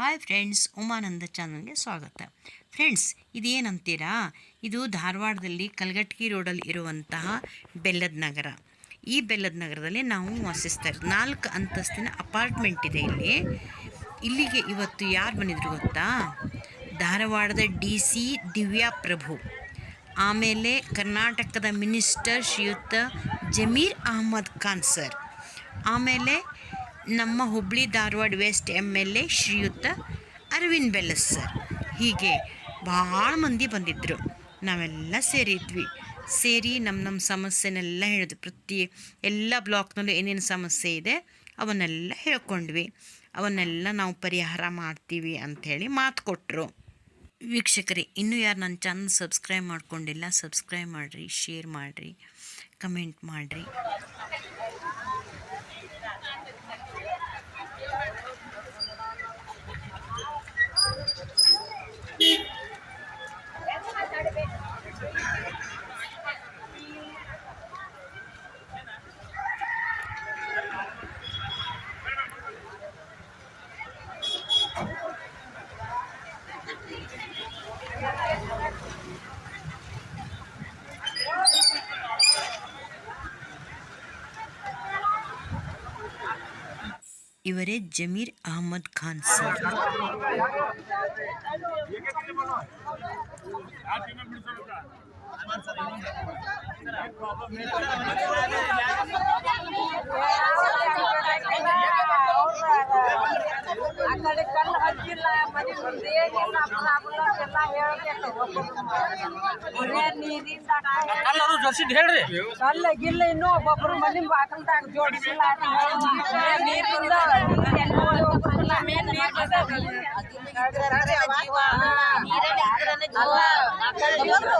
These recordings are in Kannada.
ಹಾಯ್ ಫ್ರೆಂಡ್ಸ್ ಉಮಾನಂದ ಚಾನಲ್ಗೆ ಸ್ವಾಗತ. ಫ್ರೆಂಡ್ಸ್, ಇದೇನಂತೀರಾ? ಇದು ಧಾರವಾಡದಲ್ಲಿ ಕಲ್ಗಟ್ಟಿ ರೋಡಲ್ಲಿ ಇರುವಂತಹ ಬೆಲ್ಲದ ನಗರ. ಈ ಬೆಲ್ಲದ ನಗರದಲ್ಲಿ ನಾವು ವಾಸಿಸ್ತಾ ಇರೋದು ನಾಲ್ಕು ಅಂತಸ್ತಿನ ಅಪಾರ್ಟ್ಮೆಂಟ್ ಇದೆ ಇಲ್ಲಿ. ಇಲ್ಲಿಗೆ ಇವತ್ತು ಯಾರು ಬಂದಿದ್ರು ಗೊತ್ತಾ? ಧಾರವಾಡದ ಡಿ ಸಿ ದಿವ್ಯಾ ಪ್ರಭು ಆಮೇಲೆ ಕರ್ನಾಟಕದ ಮಿನಿಸ್ಟರ್ ಶ್ರೀಯುತ ಜಮೀರ್ ಅಹಮದ್ ಖಾನ್ ಸರ್. ಆಮೇಲೆ ನಮ್ಮ Hubli Dharwad west M L A Shriyut Arvind Bellad sir. ಹೀಗೆ ಭಾಳ ಮಂದಿ ಬಂದಿದ್ದರು ನಾವೆಲ್ಲ ಸೇರಿದ್ವಿ. ಸೇರಿ ನಮ್ಮ ನಮ್ಮ ಸಮಸ್ಯೆನೆಲ್ಲ ಹೇಳಿದ್ವಿ ಪ್ರತಿ ಎಲ್ಲ ಬ್ಲಾಕ್ನಲ್ಲೂ ಏನೇನು ಸಮಸ್ಯೆ ಇದೆ ಅವನ್ನೆಲ್ಲ ಹೇಳ್ಕೊಂಡ್ವಿ. ಅವನ್ನೆಲ್ಲ ನಾವು ಪರಿಹಾರ ಮಾಡ್ತೀವಿ ಅಂಥೇಳಿ ಮಾತು ಕೊಟ್ಟರು ವೀಕ್ಷಕರೇ, ಇನ್ನೂ ಯಾರು ನನ್ನ ಚಾನಲ್ ಸಬ್ಸ್ಕ್ರೈಬ್ ಮಾಡ್ಕೊಂಡಿಲ್ಲ ಸಬ್ಸ್ಕ್ರೈಬ್ ಮಾಡಿರಿ ಶೇರ್ ಮಾಡಿರಿ ಕಮೆಂಟ್ ಮಾಡಿರಿ. ಇವರೇ ಜಮೀರ್ ಅಹಮದ್ ಖಾನ್ ಸರ್ ಆ ಕಡೆ ಕಲ್ಲು ಹಚ್ಚಿಲ್ಲ ಮನೆ ಮುಂದೆ ಏನಿಲ್ಲ ಪ್ರಾಬ್ಲಮ್ ಎಲ್ಲ ಹೇಳ್ಬೇಕು ಬರೇ ನೀರಿಂದ ಎಲ್ಲರೂ ಜರ್ಸಿದ್ ಹೇಳ್ರಿ ಕಲ್ಲ ಗಿಲ್ಲ ಇನ್ನೂ ಒಬ್ಬೊಬ್ರು ಮನೆ ಬಾಕಲ್ದಾಗ ಜೋಡಿಸಿಲ್ಲ ಬರೇ ನೀರಿಂದ ನೀರ್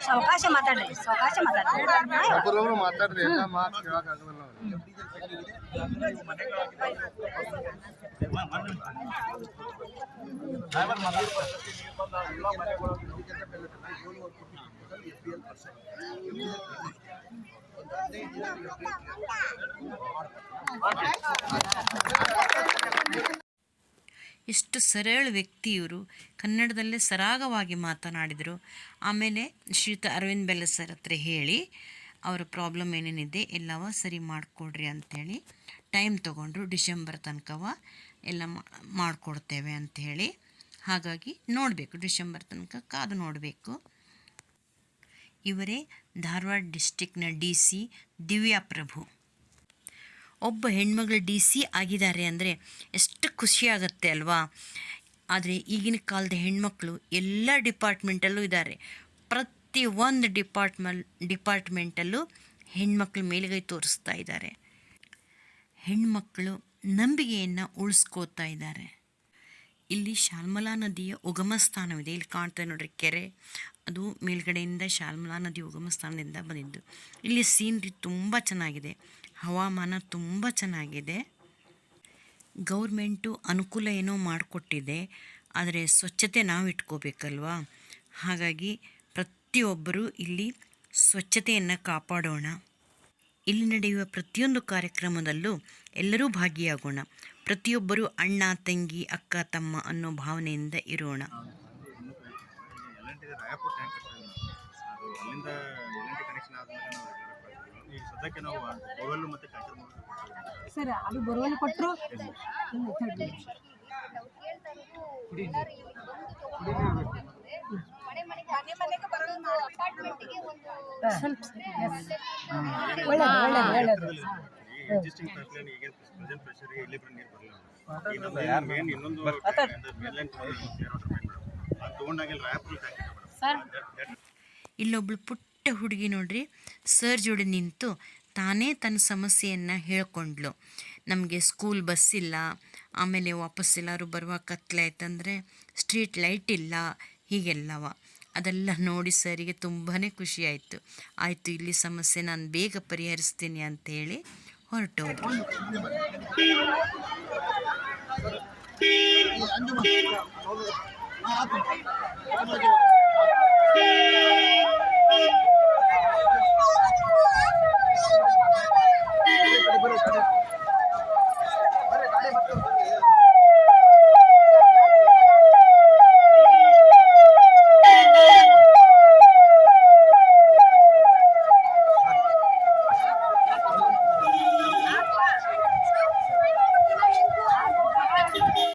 ಸಾವಕಾಶ ಮಾತಾಡ್ರಿ ಸಾವಕಾಶ ಮಾತಾಡ್ರಿ ಮಾತಾಡ್ರಿ ಎಲ್ಲ. ಎಷ್ಟು ಸರಳ ವ್ಯಕ್ತಿ ಇವರು ಕನ್ನಡದಲ್ಲೇ ಸರಾಗವಾಗಿ ಮಾತನಾಡಿದರು. ಆಮೇಲೆ ಶ್ರೀಯುತ ಅರವಿಂದ್ ಬೆಲ್ಲ ಸರ್ ಹತ್ರ ಹೇಳಿ, ಅವರ ಪ್ರಾಬ್ಲಮ್ ಏನೇನಿದೆ ಎಲ್ಲವ ಸರಿ ಮಾಡಿಕೊಡ್ರಿ ಅಂಥೇಳಿ ಟೈಮ್ ತೊಗೊಂಡ್ರು ಡಿಸೆಂಬರ್ ತನಕವ ಎಲ್ಲ ಮಾಡಿಕೊಡ್ತೇವೆ ಅಂಥೇಳಿ ಹಾಗಾಗಿ ನೋಡಬೇಕು, ಡಿಸೆಂಬರ್ ತನಕ ಕಾದು ನೋಡಬೇಕು. ಇವರೇ ಧಾರವಾಡ ಡಿಸ್ಟಿಕ್ನ ಡಿ ಸಿ ದಿವ್ಯಾ ಪ್ರಭು ಒಬ್ಬ ಹೆಣ್ಮಗಳು ಡಿ ಸಿ ಆಗಿದ್ದಾರೆ ಅಂದರೆ ಎಷ್ಟು ಖುಷಿಯಾಗತ್ತೆ ಅಲ್ವಾ? ಆದರೆ ಈಗಿನ ಕಾಲದ ಹೆಣ್ಮಕ್ಳು ಎಲ್ಲ ಡಿಪಾರ್ಟ್ಮೆಂಟಲ್ಲೂ ಇದ್ದಾರೆ. ಪ್ರತಿ ಒಂದು ಡಿಪಾರ್ಟ್ಮೆಲ್, ಡಿಪಾರ್ಟ್ಮೆಂಟಲ್ಲೂ ಹೆಣ್ಮಕ್ಳು ಮೇಲುಗೈ ತೋರಿಸ್ತಾ ಇದ್ದಾರೆ. ಹೆಣ್ಮಕ್ಕಳು ನಂಬಿಕೆಯನ್ನು ಉಳಿಸ್ಕೋತಾ ಇದ್ದಾರೆ. ಇಲ್ಲಿ ಶಾಲ್ಮಲಾ ನದಿಯ ಉಗಮ ಸ್ಥಾನವಿದೆ. ಇಲ್ಲಿ ಕಾಣ್ತಾ ನೋಡ್ರಿ ಕೆರೆ. ಅದು ಮೇಲ್ಗಡೆಯಿಂದ ಶಾಲ್ಮಲಾ ನದಿ ಉಗಮ ಸ್ಥಾನದಿಂದ ಬಂದಿದ್ದು. ಇಲ್ಲಿ ಸೀನ್ರಿ ತುಂಬ ಚೆನ್ನಾಗಿದೆ. ಹವಾಮಾನ ತುಂಬ ಚೆನ್ನಾಗಿದೆ ಗೌರ್ಮೆಂಟು ಅನುಕೂಲ ಏನೋ ಮಾಡಿಕೊಟ್ಟಿದೆ ಆದರೆ ಸ್ವಚ್ಛತೆ ನಾವು ಇಟ್ಕೋಬೇಕಲ್ವಾ ಹಾಗಾಗಿ ಪ್ರತಿಯೊಬ್ಬರೂ ಇಲ್ಲಿ ಸ್ವಚ್ಛತೆಯನ್ನು ಕಾಪಾಡೋಣ ಇಲ್ಲಿ ನಡೆಯುವ ಪ್ರತಿಯೊಂದು ಕಾರ್ಯಕ್ರಮದಲ್ಲೂ ಎಲ್ಲರೂ ಭಾಗಿಯಾಗೋಣ ಪ್ರತಿಯೊಬ್ಬರೂ ಅಣ್ಣ ತಂಗಿ ಅಕ್ಕ ತಮ್ಮ ಅನ್ನೋ ಭಾವನೆಯಿಂದ ಇರೋಣ ಸದ್ಯಕ್ಕೆ ನಾವು ಬೋರ್ವೆಲ್ ಮತ್ತೆ ಟ್ಯಾಂಕರ್ ಸರ್ ಅದು ಬೋರ್ವೆಲ್ ಕೊಟ್ಟರು ಎಕ್ಸಿಸ್ಟಿಂಗ್ ಈಗ ಪ್ರೆಸೆಂಟ್ ಪ್ರೆಷರ್ಗೆ ಇಲ್ಲಿ ಬರೋ ನೀರು ಬರಲ್ಲ ಈಗ ಮೇನ್ ಇನ್ನೊಂದು ಅದು ರಾಯಪುರ ಸರ್ ಇಲ್ಲೊಬ್ಳು ಪುಟ್ಟ ಹುಡುಗಿ ನೋಡ್ರಿ ಸರ್ ಜೋಡಿ ನಿಂತು ತಾನೇ ತನ್ನ ಸಮಸ್ಯೆಯನ್ನು ಹೇಳ್ಕೊಂಡ್ಳು ನಮಗೆ ಸ್ಕೂಲ್ ಬಸ್ ಇಲ್ಲ, ಆಮೇಲೆ ವಾಪಸ್ ಎಲ್ಲರೂ ಬರುವಾಗ ಕತ್ಲೆ ಆಯ್ತಂದರೆ ಸ್ಟ್ರೀಟ್ ಲೈಟ್ ಇಲ್ಲ, ಹೀಗೆಲ್ಲವ. ಅದೆಲ್ಲ ನೋಡಿ ಸರಿಗೆ ತುಂಬಾ ಖುಷಿ ಆಯಿತು. ಆಯಿತು, ಇಲ್ಲಿ ಸಮಸ್ಯೆ ನಾನು ಬೇಗ ಪರಿಹರಿಸ್ತೀನಿ ಅಂತೇಳಿ ಹೊರಟೋದ್ರು.